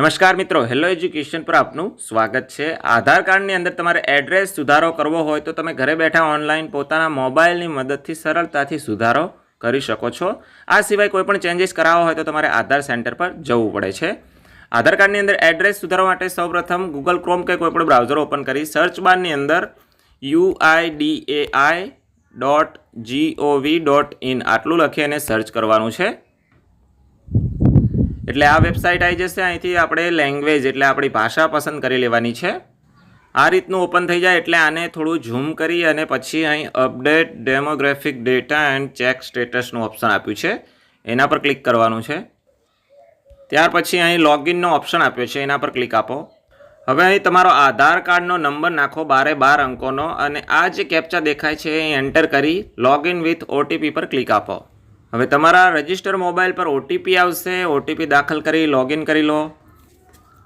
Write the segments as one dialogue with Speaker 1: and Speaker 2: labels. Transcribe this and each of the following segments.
Speaker 1: નમસ્કાર મિત્રો hello education પર આપનું સ્વાગત છે. આધાર કાર્ડની અંદર તમારે એડ્રેસ સુધારો કરવો હોય તો તમે ઘરે બેઠા ઓનલાઈન પોતાના મોબાઈલની મદદથી સરળતાથી સુધારો કરી શકો છો. આ સિવાય કોઈપણ ચેન્જીસ કરાવવા હોય તો તમારે આધાર સેન્ટર પર જવું પડે છે. આધાર કાર્ડની અંદર એડ્રેસ સુધારવા માટે સૌપ્રથમ ગૂગલ ક્રોમ કે કોઈપણ બ્રાઉઝર ઓપન કરી સર્ચ બારની અંદર UIDAI dot GOV dot in આટલું લખી અને સર્ચ કરવાનું છે. એટલે આ વેબસાઇટ આવી જશે. અહીંથી આપણે લેંગ્વેજ એટલે આપણી ભાષા પસંદ કરી લેવાની છે. આ રીતનું ઓપન થઈ જાય એટલે આને થોડું ઝૂમ કરી અને પછી અહીં update demographic data and check સ્ટેટસનું option આપ્યું છે. એના પર ક્લિક કરવાનું છે. ત્યાર પછી અહીં લોગિનનો ઓપ્શન આપ્યો છે. એના પર ક્લિક આપો. હવે અહીં તમારો આધાર કાર્ડનો નંબર નાખો બારે બાર અંકોનો અને આ જે કેપ્ચા દેખાય છે એ એન્ટર કરી લોગિન વિથ ઓટીપી પર ક્લિક આપો. હવે તમારા રજિસ્ટર મોબાઈલ પર ઓટીપી આવશે ઓટીપી દાખલ કરી લોગિન કરી લો.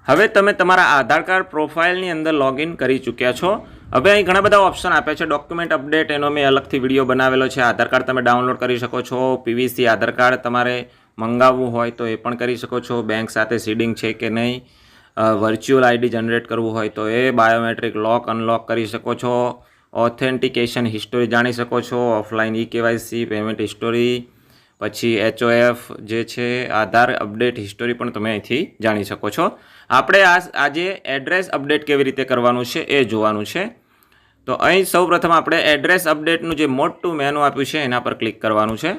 Speaker 1: હવે તમે તમારા આધાર કાર્ડ પ્રોફાઇલની અંદર લોગિન કરી ચૂક્યા છો. હવે અહીં ઘણા બધા ઓપ્શન આપ્યા છે. ડોક્યુમેન્ટ અપડેટ એનો મેં અલગથી વીડિયો બનાવેલો છે. આધાર કાર્ડ તમે ડાઉનલોડ કરી શકો છો. પીવીસી આધાર કાર્ડ તમારે મંગાવવું હોય તો એ પણ કરી શકો છો. બેંક સાથે સીડિંગ છે કે નહીં? વર્ચ્યુઅલ આઈડી જનરેટ કરવું હોય તો એ. બાયોમેટ્રિક લોક અનલોક કરી શકો છો. ઓથેન્ટિકેશન હિસ્ટોરી જાણી શકો છો. Offline e KYC payment history પછી એચઓએફ જે છે, આધાર અપડેટ હિસ્ટોરી પણ તમે અહીંથી જાણી શકો છો. આપણે આ આજે એડ્રેસ અપડેટ કેવી રીતે કરવાનું છે એ જોવાનું છે. તો અહીં સૌપ્રથમ આપણે એડ્રેસ અપડેટનું જે મોટું મેનુ આપ્યું છે, એના પર ક્લિક કરવાનું છે.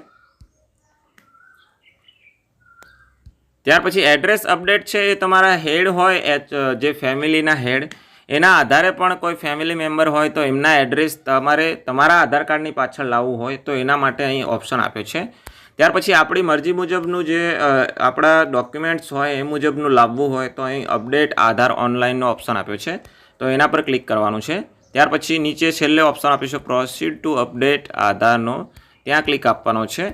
Speaker 1: ત્યાર પછી એડ્રેસ અપડેટ છે એ તમારા હેડ હોય જે ફેમિલીના હેડ, એના આધારે પણ કોઈ ફેમિલી મેમ્બર હોય તો એમના એડ્રેસ તમારે તમારા આધાર કાર્ડની પાછળ લાવવું હોય તો એના માટે અહીં ઓપ્શન આપ્યો છે. ત્યાર પછી આપણી મરજી મુજબનું જે આપણા ડોક્યુમેન્ટ્સ હોય એ મુજબનું લાવવું હોય તો અહીં અપડેટ આધાર ઓનલાઈનનો ઓપ્શન આપ્યો છે. તો એના પર ક્લિક કરવાનું છે. ત્યાર પછી નીચે છેલ્લે ઓપ્શન આપ્યું છે પ્રોસીડ ટુ અપડેટ આધારનો. ત્યાં ક્લિક આપવાનો છે.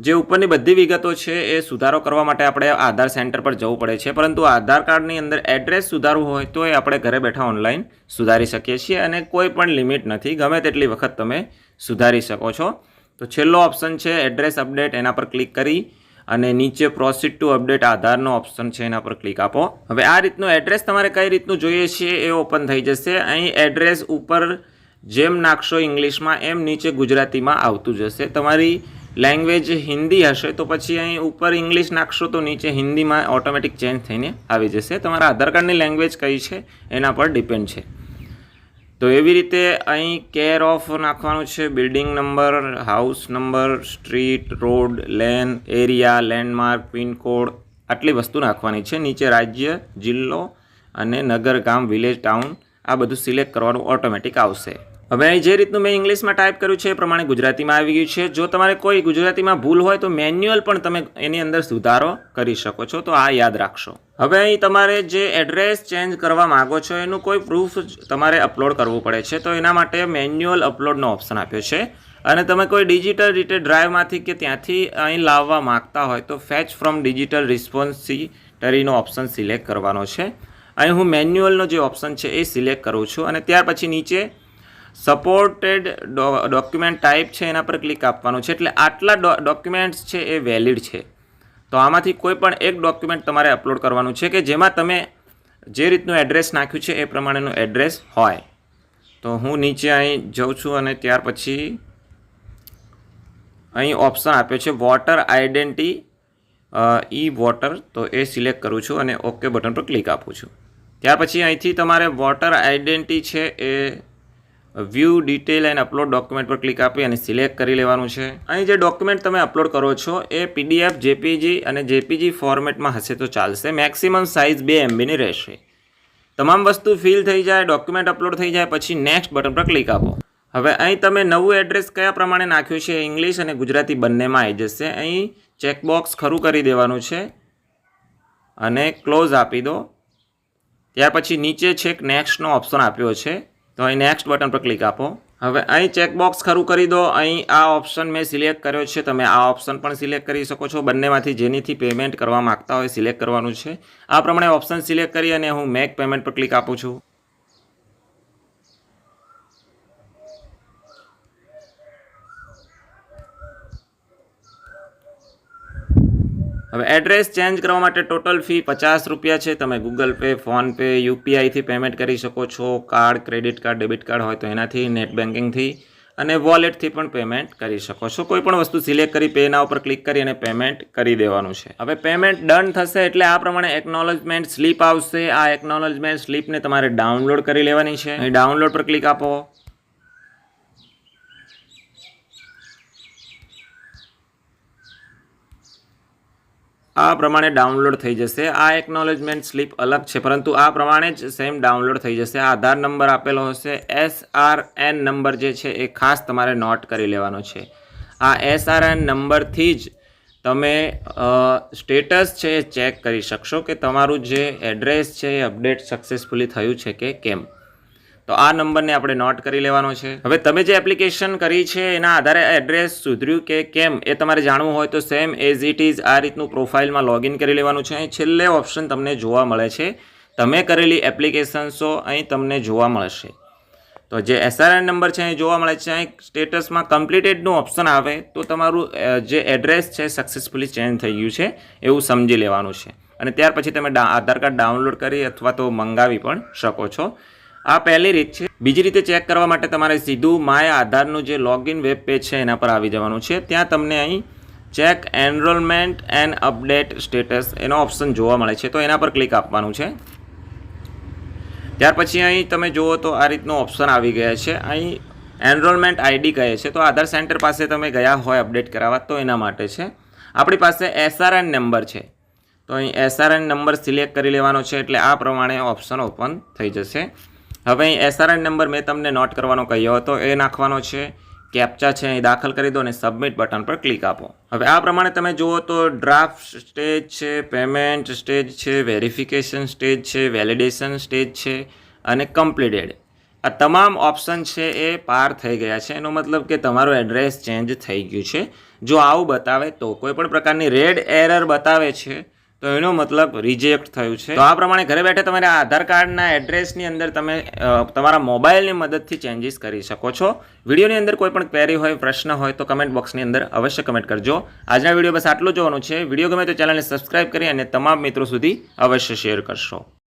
Speaker 1: જે ઉપરની બધી વિગતો છે એ સુધારો કરવા માટે આપણે આધાર સેન્ટર પર જવું પડે છે. પરંતુ આધાર કાર્ડની અંદર એડ્રેસ સુધારવું હોય તો એ આપણે ઘરે બેઠા ઓનલાઈન સુધારી શકીએ છીએ અને કોઈ પણ લિમિટ નથી. ગમે તેટલી વખત તમે સુધારી શકો છો. તો છેલ્લો ઓપ્શન છે એડ્રેસ અપડેટ એના પર ક્લિક કરી અને નીચે પ્રોસીડ ટુ અપડેટ આધારનો ઓપ્શન છે, એના પર ક્લિક આપો. હવે આ રીતનું એડ્રેસ તમારે કઈ રીતનું જોઈએ છે એ ઓપન થઈ જશે. અહીં એડ્રેસ ઉપર જેમ નાખશો ઇંગ્લિશમાં, એમ નીચે ગુજરાતીમાં આવતું જશે. તમારી લેંગ્વેજ હિન્દી હશે તો પછી અહીં ઉપર ઇંગ્લિશ નાખશો તો નીચે હિન્દીમાં ઓટોમેટિક ચેન્જ થઈને આવી જશે. તમારા આધાર કાર્ડની લેંગ્વેજ કઈ છે એના પર ડિપેન્ડ છે. તો એવી રીતે અહીં કેર ઓફ નાખવાનું છે. Building number house number street road lane area landmark pincode આટલી વસ્તુ નાખવાની છે. નીચે રાજ્ય, જિલ્લો અને નગર, ગામ વિલેજ ટાઉન આ બધું સિલેક્ટ કરવાનું ઓટોમેટિક આવશે. હવે અહીં જે રીતનું મેં ઇંગ્લિશમાં ટાઈપ કર્યું છે એ પ્રમાણે ગુજરાતીમાં આવી ગયું છે. જો તમારે કોઈ ગુજરાતીમાં ભૂલ હોય તો મેન્યુઅલ પણ તમે એની અંદર સુધારો કરી શકો છો. તો આ યાદ રાખશો. હવે અહીં તમારે જે એડ્રેસ ચેન્જ કરવા માગો છો એનું કોઈ પ્રૂફ તમારે અપલોડ કરવું પડે છે. તો એના માટે મેન્યુઅલ અપલોડનો ઓપ્શન આપ્યો છે. અને તમે કોઈ ડિજિટલ રીતે ડ્રાઈવમાંથી કે ત્યાંથી અહીં લાવવા માગતા હોય તો ફેચ ફ્રોમ ડિજિટલ રિસ્પોન્સિટરીનો ઓપ્શન સિલેક્ટ કરવાનો છે. અહીં હું મેન્યુઅલનો જે ઓપ્શન છે એ સિલેક્ટ કરું છું. અને ત્યાર પછી નીચે સપોર્ટેડ ડોક્યુમેન્ટ ટાઈપ છે એના પર ક્લિક આપવાનું છે. એટલે આટલા ડોક્યુમેન્ટ્સ છે એ વેલિડ છે. તો આમાંથી કોઈ પણ એક ડોક્યુમેન્ટ તમારે અપલોડ કરવાનું છે કે જેમાં તમે જે રીતનું એડ્રેસ નાખ્યું છે એ પ્રમાણેનું એડ્રેસ હોય. તો હું નીચે અહીં જઉં છું અને ત્યાર પછી અહીં ઓપ્શન આપ્યો છે વોટર આઈડેન્ટી ઈ વોટર તો એ સિલેક્ટ કરું છું અને ઓકે બટન પર ક્લિક આપું છું. ત્યાર પછી અહીંથી તમારે વોટર આઈડેન્ટિટી છે એ view detail and upload document પર ક્લિક આપી અને સિલેક્ટ કરી લેવાનું છે. અહીં જે ડોક્યુમેન્ટ તમે અપલોડ કરો છો, એ પીડીએફ જેપીજી અને જેપીજી ફોર્મેટમાં હશે તો ચાલશે. મેક્સિમમ સાઇઝ બે એમબીની રહેશે. તમામ વસ્તુ ફિલ થઈ જાય ડોક્યુમેન્ટ અપલોડ થઈ જાય, પછી નેક્સ્ટ બટન પર ક્લિક આપો. હવે અહીં તમે નવું એડ્રેસ કયા પ્રમાણે નાખ્યું છે ઇંગ્લિશ અને ગુજરાતી બંનેમાં આવી જશે. અહીં ચેકબોક્સ ખરું કરી દેવાનું છે અને ક્લોઝ આપી દો. ત્યાર પછી નીચે છેક નેક્સ્ટનો ઓપ્શન આપ્યો છે. તો અહીં નેક્સ્ટ બટન પર ક્લિક આપો. હવે અહીં ચેકબોક્સ ખરું કરી દો. અહીં આ ઓપ્શન મેં સિલેક્ટ કર્યો છે. તમે આ ઓપ્શન પણ સિલેક્ટ કરી શકો છો. બંનેમાંથી જેનીથી પેમેન્ટ કરવા માગતા હોય સિલેક્ટ કરવાનું છે. આ પ્રમાણે ઓપ્શન સિલેક્ટ કરી અને હું મેક પેમેન્ટ પર ક્લિક આપું છું. હવે એડ્રેસ ચેન્જ કરવા માટે ટોટલ ફી પચાસ રૂપિયા છે. તમે ગૂગલ પે ફોનપે યુપીઆઈથી પેમેન્ટ કરી શકો છો. Card credit card debit card હોય તો એનાથી નેટ બેન્કિંગથી અને વોલેટથી પણ પેમેન્ટ કરી શકો છો. કોઈ પણ વસ્તુ સિલેક્ટ કરી પેના ઉપર ક્લિક કરી અને પેમેન્ટ કરી દેવાનું છે. હવે પેમેન્ટ ડન થશે એટલે આ પ્રમાણે એકનોલેજમેન્ટ સ્લીપ આવશે. આ એકનોલેજમેન્ટ સ્લીપને તમારે ડાઉનલોડ કરી લેવાની છે. અહીં ડાઉનલોડ પર ક્લિક આપો. આ પ્રમાણે ડાઉનલોડ થઈ જશે. આ એકનોલેજમેન્ટ સ્લીપ અલગ છે, પરંતુ આ પ્રમાણે જ સેમ ડાઉનલોડ થઈ જશે. આધાર નંબર આપેલો હશે. એસ એન નંબર જે છે એ ખાસ તમારે નોટ કરી લેવાનો છે. આ એસ આર એન નંબરથી જ તમે સ્ટેટસ છે એ ચેક કરી શકશો કે તમારું જે એડ્રેસ છે એ અપડેટ સક્સેસફુલી થયું છે કે કેમ. તો આ નંબરને આપણે નોટ કરી લેવાનો છે. હવે તમે જે એપ્લિકેશન કરી છે, એના આધારે એડ્રેસ સુધર્યું કે કેમ એ તમારે જાણવું હોય તો સેમ એઝ ઇટ ઇઝ આ રીતનું પ્રોફાઇલમાં લોગિન કરી લેવાનું છે. અહીં છેલ્લે ઓપ્શન તમને જોવા મળે છે. તમે કરેલી એપ્લિકેશન્સો અહીં તમને જોવા મળશે. તો જે એસઆરએન નંબર છે, અહીં જોવા મળે છે. અહીં સ્ટેટસમાં કમ્પ્લીટેડનું ઓપ્શન આવે તો તમારું જે એડ્રેસ છે સક્સેસફુલી ચેન્જ થઈ ગયું છે, એવું સમજી લેવાનું છે. અને ત્યાર પછી તમે આધાર કાર્ડ ડાઉનલોડ કરી અથવા તો મંગાવી પણ શકો છો. આ પહેલી રીત છે. બીજી રીતે ચેક કરવા માટે તમારે સીધું માય આધારનું જે લોગિન વેબ પેજ છે એના પર આવી જવાનું છે. ત્યાં તમને અહીં check enrolment and update status એનો ઓપ્શન જોવા મળે છે. તો એના પર ક્લિક આપવાનું છે. ત્યાર પછી અહીં તમે જુઓ તો આ રીતનો ઓપ્શન આવી ગયા છે. અહીં એનરોલમેન્ટ આઈડી કહે છે. તો આધાર સેન્ટર પાસે તમે ગયા હોય અપડેટ કરાવવા તો એના માટે છે. આપણી પાસે એસઆરએન નંબર છે. તો અહીં એસઆરએન નંબર સિલેક્ટ કરી લેવાનો છે એટલે આ પ્રમાણે ઓપ્શન ઓપન થઈ જશે. હવે અહીં એસઆરએન નંબર મેં તમને નોટ કરવાનો કહ્યો હતો, એ નાખવાનો છે. કેપ્ચા છે, અહીં દાખલ કરી દો અને સબમિટ બટન પર ક્લિક આપો. હવે આ પ્રમાણે તમે જુઓ તો ડ્રાફ્ટ સ્ટેજ છે પેમેન્ટ સ્ટેજ છે વેરિફિકેશન સ્ટેજ છે વેલિડેશન સ્ટેજ છે અને કમ્પ્લીટેડ આ તમામ ઓપ્શન છે એ પાર થઈ ગયા છે. એનો મતલબ કે તમારું એડ્રેસ ચેન્જ થઈ ગયું છે. જો આવું બતાવે તો કોઈ પણ પ્રકારની રેડ એરર બતાવે છે. તો એનો મતલબ રિજેક્ટ થયું છે. તો આ પ્રમાણે ઘરે બેઠે તમારા આધાર કાર્ડના એડ્રેસની અંદર તમે તમારા મોબાઈલની મદદથી ચેન્જીસ કરી શકો છો. વિડીયોની અંદર કોઈ પણ ક્વેરી હોય, પ્રશ્ન હોય તો કમેન્ટ બોક્સની અંદર અવશ્ય કમેન્ટ કરજો. આજના વીડિયો બસ આટલું જોવાનું છે. વીડિયો ગમે તો ચેનલને સબસ્ક્રાઇબ કરી અને તમામ મિત્રો સુધી અવશ્ય શેર કરશો.